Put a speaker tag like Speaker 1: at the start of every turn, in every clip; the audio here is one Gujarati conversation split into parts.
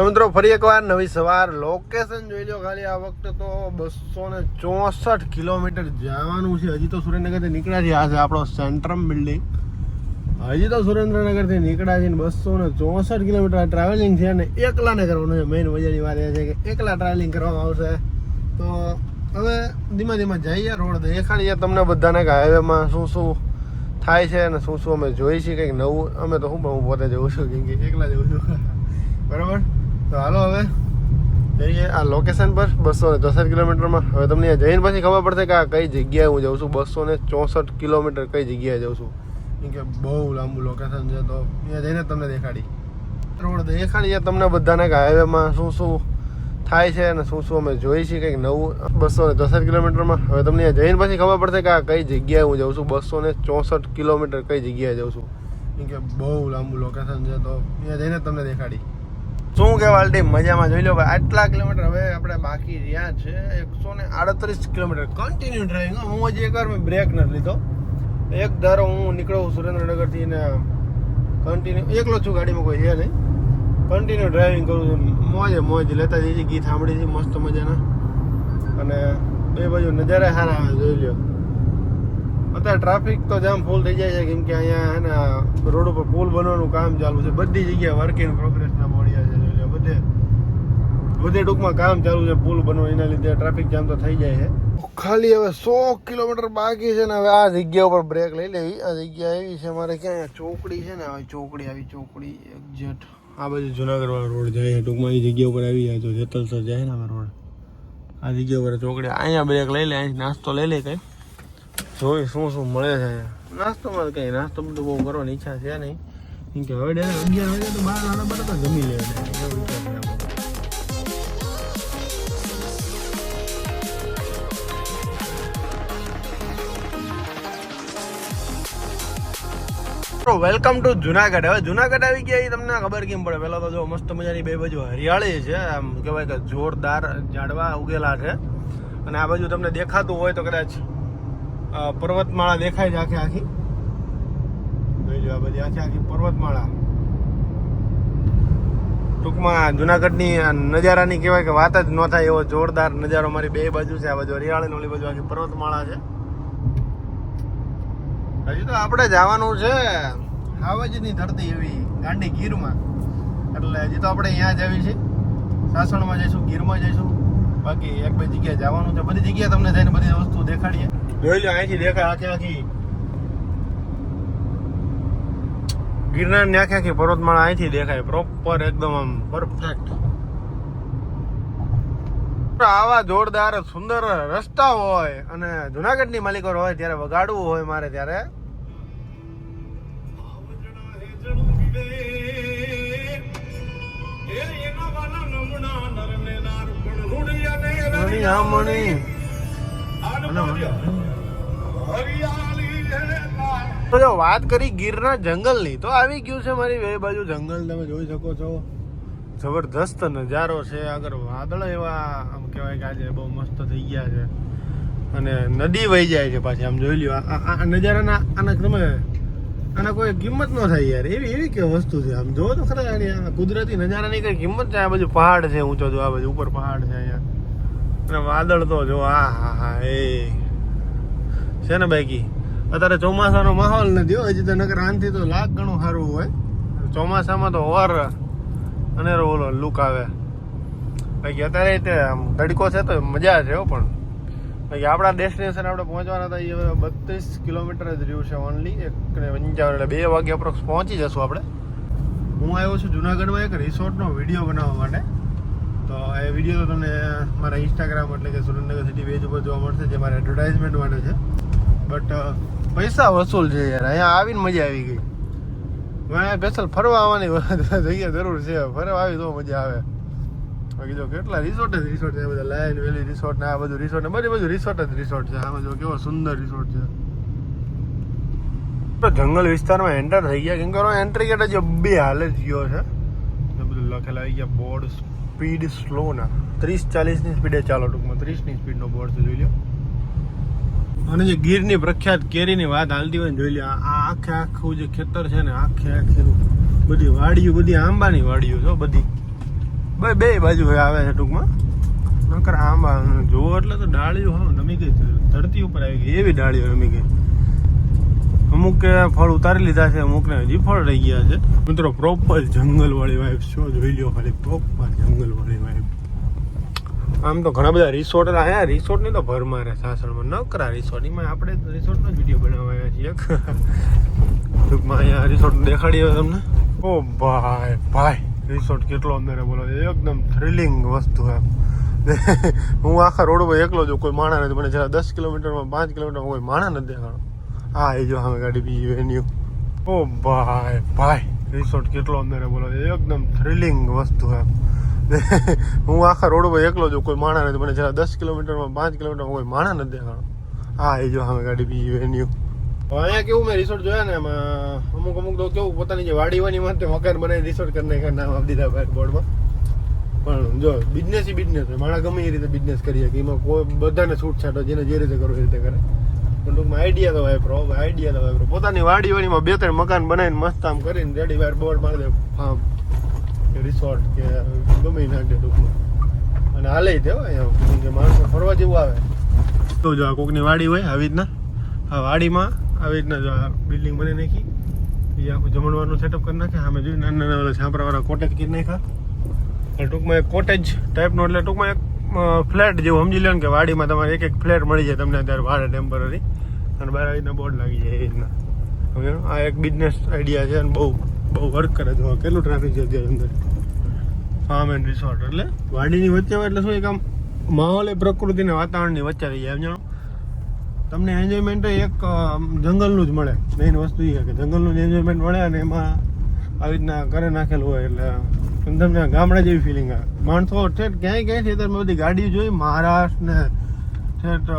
Speaker 1: તો મિત્રો, ફરી એકવાર નવી સવાર. લોકેશન જોઈ લો ખાલી. આ વખતે તો બસો ને ચોસઠ કિલોમીટર જવાનું છે. હજી તો સુરેન્દ્રનગરથી નીકળ્યા છે આ છે આપણો સેન્ટ્રમ બિલ્ડિંગ હજી તો સુરેન્દ્રનગરથી નીકળ્યા છે બસો ને ચોસઠ કિલોમીટર. ટ્રાવેલિંગ છે અને એકલાને કરવાનું છે. મેઇન મજાની વાત એ છે કે એકલા ટ્રાવેલિંગ કરવામાં આવશે. તો હવે ધીમે ધીમે જઈએ રોડ દેખાડીએ તમને બધાને કે હાઈવેમાં શું શું થાય છે અને શું શું અમે જોઈ છીએ. કંઈક નવું. અમે તો હું પણ હું પોતે જઉં છું. કેમ કે એકલા જઉં છું. બરાબર? તો હાલો હવે, જઈએ આ લોકેશન પર, બસો ને ચોસઠ કિલોમીટરમાં. હવે તમને જઈને પછી ખબર પડશે કે આ કઈ જગ્યાએ હું જાઉં છું. બસો ને ચોસઠ કિલોમીટર કઈ જગ્યાએ જાઉં છું. કેમ કે બહુ લાંબુ લોકેશન છે, તો અહીંયા જઈને તમને દેખાડી. રોડ દેખાડી તમને બધાને કે હાઈવેમાં શું શું થાય છે અને શું શું અમે જોઈ છીએ, કંઈક નવું. બસો ને ચોસઠ કિલોમીટરમાં. હવે તમને જઈને પછી ખબર પડશે કે આ કઈ જગ્યાએ હું જાઉં છું. બસો ને ચોસઠ કિલોમીટર કઈ જગ્યાએ જાઉં છું. કેમ કે બહુ લાંબુ લોકેશન છે, તો અહીંયા જઈને તમને દેખાડી. શું કે વાલટી મજામાં જોઈ લો ભાઈ, આટલા કિલોમીટર હવે આપણે બાકી રહ્યા છે, એકસો ને આડત્રીસ કિલોમીટર. કન્ટિન્યુ ડ્રાઇવિંગ હું. હજી એકવાર મેં બ્રેક નથી લીધો. એક ધારો હું નીકળું સુરેન્દ્રનગરથી ને કન્ટિન્યુ એકલો છું ગાડીમાં કોઈ છે નહીં. કન્ટિન્યુ ડ્રાઇવિંગ કરું છું. મોજે મોજ લેતા જઈએ, ગીત સાંભળી છે મસ્ત મજાના. અને બે બાજુ નજારા સારા આવે, જોઈ લ્યો. અત્યારે ટ્રાફિક તો જામ ફૂલ થઈ જાય છે, કેમ કે અહીંયા રોડ ઉપર પુલ બનવાનું કામ ચાલુ છે. બધી જગ્યાએ વર્ક ઇન પ્રોગ્રેસના લ્યો બધે બધે ટૂંકમાં કામ ચાલુ છે પુલ બનવા એના લીધે ટ્રાફિક જામ તો થઈ જાય છે. ખાલી હવે સો કિલોમીટર બાકી છે ને હવે આ જગ્યા ઉપર બ્રેક લઈ લેવી. આ જગ્યા એવી છે મારે ક્યાં ચોકડી છે ને હવે ચોકડી આવી ચોકડી એક્ઝેક્ટ આ બાજુ જુનાગઢ વાળો રોડ જાય ટૂંકમાં એ જગ્યા ઉપર આવી જાય તો જેતલસર જાય ને આ રોડ. આ જગ્યા ઉપર ચોકડી અહીંયા બ્રેક લઈ લે અહીં નાસ્તો લઈ લે કઈ. જોઈ શું શું મળે છે નાસ્તો મારે કઈ નાસ્તો બધું બહુ કરવાની ઈચ્છા છે નહીં. કેમ હવે ડેરે અગિયાર વાગે તો બાર વાળા બાર તો જમી લે એવો. Welcome to Junagadh. હવે જુનાગઢ આવી ગયા એ તમને ખબર કેમ પડે? પેલા તો જો મસ્ત મજાની બે બાજુ હરિયાળી છે. આમ કહેવાય કે જોરદાર ઝાડવા ઉગેલા છે. અને આ બાજુ તમને દેખાતું હોય તો કદાચ પર્વતમાળા દેખાય છે આખી આખી. જોઈ લો આ બધી આખી આખી પર્વતમાળા. ટૂંકમાં જુનાગઢની નજારાની કહેવાય કે વાત જ ન થાય એવો જોરદાર નજારો મારી બે બાજુ છે, આ બાજુ હરિયાળી ઓલી બાજુ આખી પર્વતમાળા છે. હજી તો આપણે જવાનું છે હાવજની ધરતી એવી ગાંડી ગીરમાં. એટલે હજી તો આપણે અહીંયા જ આવી છે સાસણમાં જઈશું, ગીરમાં જઈશું. બાકી એક બે જગ્યાએ જવાનું છે. બધી જગ્યાએ તમને જઈને બધી વસ્તુ દેખાડીએ. જોઈ લો અહીંથી દેખાય આખી આખી ગિરનારની આખી આખી પર્વતમાળા અહીંથી દેખાય. પ્રોપર એકદમ આમ પરફેક્ટ આવા જોરદાર સુંદર રસ્તા હોય અને જુનાગઢની માલિકો હોય ત્યારે વગાડવું હોય મારે ત્યારે. હરિયા તો જો વાત કરી ગીરના જંગલની, તો આવી ગયું છે મારી બે બાજુ જંગલ, તમે જોઈ શકો છો. જબરદસ્ત નજારો છે. આગળ વાદળ એવા, આમ કહેવાય કે આજે બહુ મસ્ત થઈ ગયા છે. અને નદી વહી જાય છે પાછી, આમ જોઈ લ્યો. આ- નજારાના, આના તમે આના કોઈ કિંમત ન થાય યાર. એવી એવી કે વસ્તુ છે? આમ જો તો ખરા આ કુદરતી નજારાની કઈ કિંમત છે? આ બાજુ પહાડ છે, ઊંચો જો, આ બાજુ ઉપર પહાડ છે અહીંયા. અને વાદળ તો જો, આ હા હા એ. છે ને બાકી? અત્યારે ચોમાસાનો માહોલ નથી હોય હજી તો નગર આનથી તો લાખ ઘણું સારું હોય. ચોમાસામાં તો ઓર અને ઓલો લુક આવે. બાકી અત્યારે તે આમ તડકો છે તો મજા છે હો પણ. બાકી આપણા ડેસ્ટિનેશન આપણે પહોંચવાના હતા એ હવે બત્રીસ કિલોમીટર જ રહ્યું છે ઓનલી એક ને પંચાવન એટલે બે વાગે અપ્રોક્સ પહોંચી જશું આપણે. હું આવ્યો છું જુનાગઢમાં એક રિસોર્ટનો વીડિયો બનાવવા માટે. તો એ વીડિયો તો તમને મારા ઇન્સ્ટાગ્રામ એટલે કે સુરેન્દ્રનગર સિટી પેજ ઉપર જોવા મળશે, જે મારા એડવર્ટાઇઝમેન્ટ માટે છે. બટ પૈસા વસૂલ છે યાર. અહીંયા આવીને મજા આવી ગઈ. અહીંયા ફરવા આવવાની જગ્યા જરૂર છે. ફરવા આવી તો મજા આવે. બાકી જો કેટલા રિસોર્ટ જ રિસોર્ટ છે. બધા લાયન વેલી રિસોર્ટ ને આ બધું રિસોર્ટ ને બધી બધું રિસોર્ટ જ રિસોર્ટ છે. આમાં જો કેવો સુંદર રિસોર્ટ છે. જંગલ વિસ્તારમાં એન્ટર થઈ ગયા. કેમ કે એન્ટ્રી ગેટ જ બે હાલે જ ગયો છે. બધું લખેલા આવી ગયા બોર્ડ સ્પીડ સ્લો ના. ત્રીસ ચાલીસની સ્પીડે ચાલો ટૂંકમાં. ત્રીસની સ્પીડનો બોર્ડ છે, જોઈ લો અને જે ગીરની પ્રખ્યાત કેરીની વાત હાલતી હોય ને જોઈ લે આ આખે આખું જે ખેતર છે ને, આખે આખે બધી વાડીઓ, બધી આંબાની વાડીઓ છો બધી. બે બાજુ આવે છે ટૂંકમાં. નકર આંબા જુઓ એટલે તો ડાળીઓ હા નમી ગઈ ધરતી ઉપર આવી ગઈ. એવી ડાળીઓ નમી ગઈ. અમુક ફળ ઉતારી લીધા છે, અમુક ને હજી ફળ રહી ગયા છે. મિત્રો પ્રોપર જંગલ વાળી વાઇફ શો જોઈ લ્યો ખાલી પ્રોપર જંગલ વાળી વાઇફ આમ તો ઘણા બધા રિસોર્ટ અહીંયા રિસોર્ટની તો ભર મારે સાસણમાં. ન કરા રિસોર્ટ એમાં આપણે રિસોર્ટનો જ વીડિયો બનાવ્યા છીએ. ટૂંકમાં અહીંયા રિસોર્ટ દેખાડીએ તમને. ઓ ભાઈ ભાઈ રિસોર્ટ કેટલો અંદર બોલો. એકદમ થ્રિલિંગ વસ્તુ એમ. હું આખા રોડ પર એકલો છું કોઈ માણા નથી. મને જરા દસ કિલોમીટરમાં, પાંચ કિલોમીટરમાં કોઈ માણા નથી દેખાડો હા એ જો સામે ગાડી બીજી વેન્યુ ઓ ભાઈ ભાઈ રિસોર્ટ કેટલો અંદર બોલો. એકદમ થ્રિલિંગ વસ્તુ એમ. હું આખા રોડ પર એકલો છું કોઈ માણા નથી. મને જરા દસ કિલોમીટરમાં, પાંચ કિલોમીટરમાં કોઈ માણા નથી દેખાણો. હા એ જો સામે ગાડી બીજી વેન્યુ અહીંયા કેવું મેં રિસોર્ટ જોયા ને, એમાં અમુક અમુક તો કેવું, પોતાની જે વાડી વાની માટે મકાન બનાવી રિસોર્ટ કરી નાખ્યા, નામ આપી દીધા બાર બોર્ડમાં. પણ જો બિઝનેસ ઈ બિઝનેસ હોય. માણસ ગમે એ રીતે બિઝનેસ કરી શકે. એમાં કોઈ બધાને છૂટછાટ, જેને જે રીતે કરવું એ રીતે કરે. પણ ટૂંકમાં આઈડિયા તો વાપરો આઈડિયા તો વાપરો. પોતાની વાડી વાડીમાં બે ત્રણ મકાન બનાવીને મસ્ત આમ કરીને રેડી વાર બોર્ડ મારી દે. ફાર્મ કે રિસોર્ટ કે ગમે નાખે ટૂંકમાં અને હાલે અહીંયા કેમ કે માણસો ફરવા જેવું આવે. તો જો આ કોકની વાડી હોય, આવી રીતના. આ વાડીમાં આવી રીતના જો આ બિલ્ડિંગ બની નાખી. એ આખું જમણવારનું સેટઅપ કરી નાખે. સામે જોઈ નાના નાના ઓલા છાપરાવાળા કોટેજ કરી નાખ્યા. એટલે ટૂંકમાં એક કોટેજ ટાઈપનો એટલે ટૂંકમાં એક ફ્લેટ જેવું સમજી લો ને કે વાડીમાં તમારે એક એક ફ્લેટ મળી જાય તમને અત્યારે ભાડે ટેમ્પરરી અને બહાર આવી રીતના બોર્ડ લાગી જાય એ રીતના. આ એક બિઝનેસ આઈડિયા છે અને બહુ બહુ વર્ક કરે છે. કેટલું ટ્રાફિક છે અત્યારે અંદર? ફાર્મ એન્ડ રિસોર્ટ એટલે? વાડીની વચ્ચે હોય એટલે શું એક આમ માહોલ એ પ્રકૃતિને વાતાવરણની વચ્ચે રહી જાય. એમ જાણો? તમને એન્જોયમેન્ટ એક જંગલનું જ મળે. મેઇન વસ્તુ એ કે જંગલનું જ એન્જોયમેન્ટ મળે અને એમાં આવી રીતના કરે નાખેલું હોય એટલે તમને ગામડા જેવી ફિલિંગ આવે. માણસો ઠેઠ ક્યાંય ક્યાંય છે તમે બધી ગાડીઓ જોઈ. મહારાષ્ટ્ર ને ઠેઠ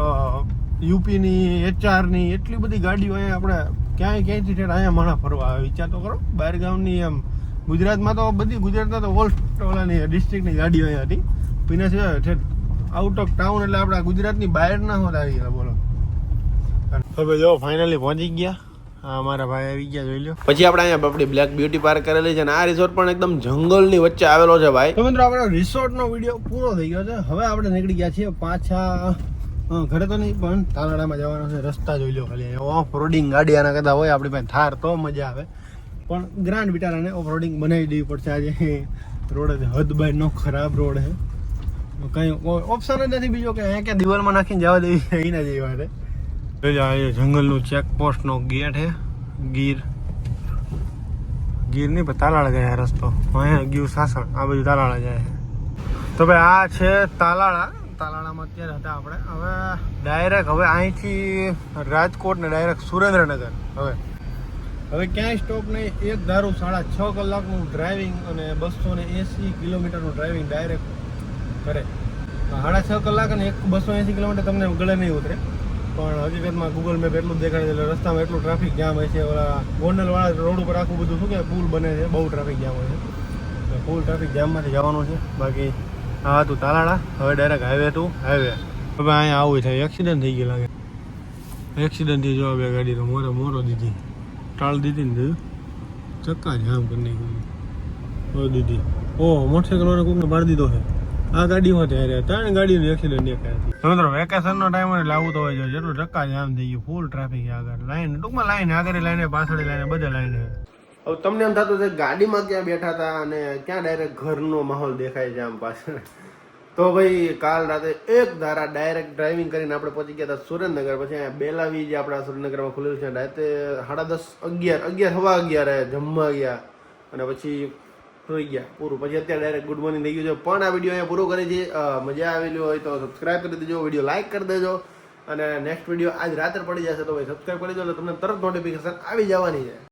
Speaker 1: યુપીની એચઆરની એટલી બધી ગાડીઓ અહીંયા આપણે ક્યાંય ક્યાંયથી ઠેઠ અહીંયા માણા ફરવા આવે. વિચાર તો કરો બહાર ગામની એમ ગુજરાતમાં તો બધી ગુજરાતના તો ઓલ ઓલાની ડિસ્ટ્રિક્ટની ગાડીઓ અહીંયા હતી. પીને છે ઠેઠ આઉટ ઓફ ટાઉન એટલે આપણા ગુજરાતની બહાર ના હોત આવી ગયા બોલો. હવે જો ફાઇનલી પહોંચી ગયા. હા મારા ભાઈ આવી ગયા જોઈ લો
Speaker 2: પછી આપણે અહીંયા આપણી બ્લેક બ્યુટી પાર્ક કરેલી છે અને આ રિસોર્ટ પણ એકદમ જંગલની વચ્ચે આવેલો છે ભાઈ.
Speaker 1: તો મિત્રો આપણો રિસોર્ટનો વીડિયો પૂરો થઈ ગયો છે. હવે આપણે નીકળી ગયા છીએ પાછા ઘરે તો નહીં, પણ તાલાડામાં જવાનો છે, રસ્તા જોઈ લો ખાલી. ઓફ રોડિંગ ગાડી આના કરતા હોય, આપણી પાસે થાર તો મજા આવે. પણ ગ્રાન્ડ વિટારાને ઓફ રોડિંગ બનાવી દેવી પડશે આજે. રોડ હદ બાય નો ખરાબ રોડ છે. કંઈ ઓપ્શન જ નથી બીજો કે અહીંયા ક્યાં દિવાલમાં નાખીને જવા દેવી એના જેવી વાત જંગલનું ચેકપોસ્ટનો ગેટ છે, ગીર. ગીર નહીં, પણ તાલાળા જાય રસ્તો. અહીંયા ગયું સાસણ, આ બધું તાલાળા જાય તો ભાઈ, આ છે તાલાળા. તાલાળામાં અત્યારે હતા આપણે. હવે ડાયરેક્ટ હવે અહીંથી રાજકોટ ને ડાયરેક્ટ સુરેન્દ્રનગર. હવે. હવે ક્યાંય સ્ટોપ નહીં. એક ધારું સાડા છ કલાકનું ડ્રાઇવિંગ અને બસો ને એંસી કિલોમીટરનું ડ્રાઇવિંગ ડાયરેક્ટ કરે. સાડા છ કલાક અને એક બસો એંસી કિલોમીટર તમને ગળે નહીં ઉતરે. પણ હકીકતમાં ગૂગલ મેપ એટલું જ દેખાડે છે એટલે રસ્તામાં એટલું ટ્રાફિક જામ હોય છે. ઓલા ગોંડલવાળા રોડ ઉપર આખું બધું શું કે પુલ બને છે. બહુ ટ્રાફિક જામ હોય છે. ફૂલ ટ્રાફિક જામમાંથી જવાનું છે. બાકી આ તું તાલાળા. હવે ડાયરેક્ટ હાઈવે તું હાઈવે હવે અહીંયા આવું થાય. એક્સિડન્ટ થઈ ગયું લાગે એક્સિડન્ટથી જો બે ગાડી તો મોરે મોરો દીધી. ટાળ દીધી ને ચક્કા જામ કરી નાખ્યું. ઓ દીધી. ઓ મોટરસાઇકલ વાળા કોકને મારી દીધો છે. આ ગાડી ત્યારે ત્રણ ગાડીનું એક્સિડન્ટ છે મિત્રો વેકેશનનો ટાઈમ એટલે આવું તો હોય છે. જેટલું ચક્કા જામ થઈ ગયું. ફૂલ ટ્રાફિક આગળ. લાઈન ટૂંકમાં લાઈન આગળ લાઈને પાછળ લાઈને બધા લાઈન હવે તમને એમ થતું છે ગાડીમાં ક્યાં બેઠા હતા અને ક્યાં ડાયરેક્ટ ઘરનો માહોલ દેખાય છે આમ પાછળ? તો ભાઈ કાલ રાતે એક ધારા ડાયરેક્ટ ડ્રાઇવિંગ કરીને આપણે પહોંચી ગયા હતા સુરેન્દ્રનગર. પછી અહીંયા બેલાવી જે આપણા સુરેન્દ્રનગરમાં ખુલેલું છે, રાતે સાડા દસ, અગિયાર અગિયાર સવા અગિયારે જમવા ગયા. અને પછી થઈ ગયા, પૂરું. પછી અત્યારે ડાયરેક્ટ ગુડ મોર્નિંગ થઈ ગયું છે. પણ આ વીડિયો અહીંયા પૂરો કરી છે. મજા આવેલી હોય તો સબસ્ક્રાઇબ કરી દેજો વીડિયો લાઇક કરી દેજો. અને નેક્સ્ટ વીડિયો આજ રાત્રે પડી જશે તો ભાઈ સબસ્ક્રાઇબ કરી દેજો એટલે તમને તરત નોટિફિકેશન આવી જવાની છે.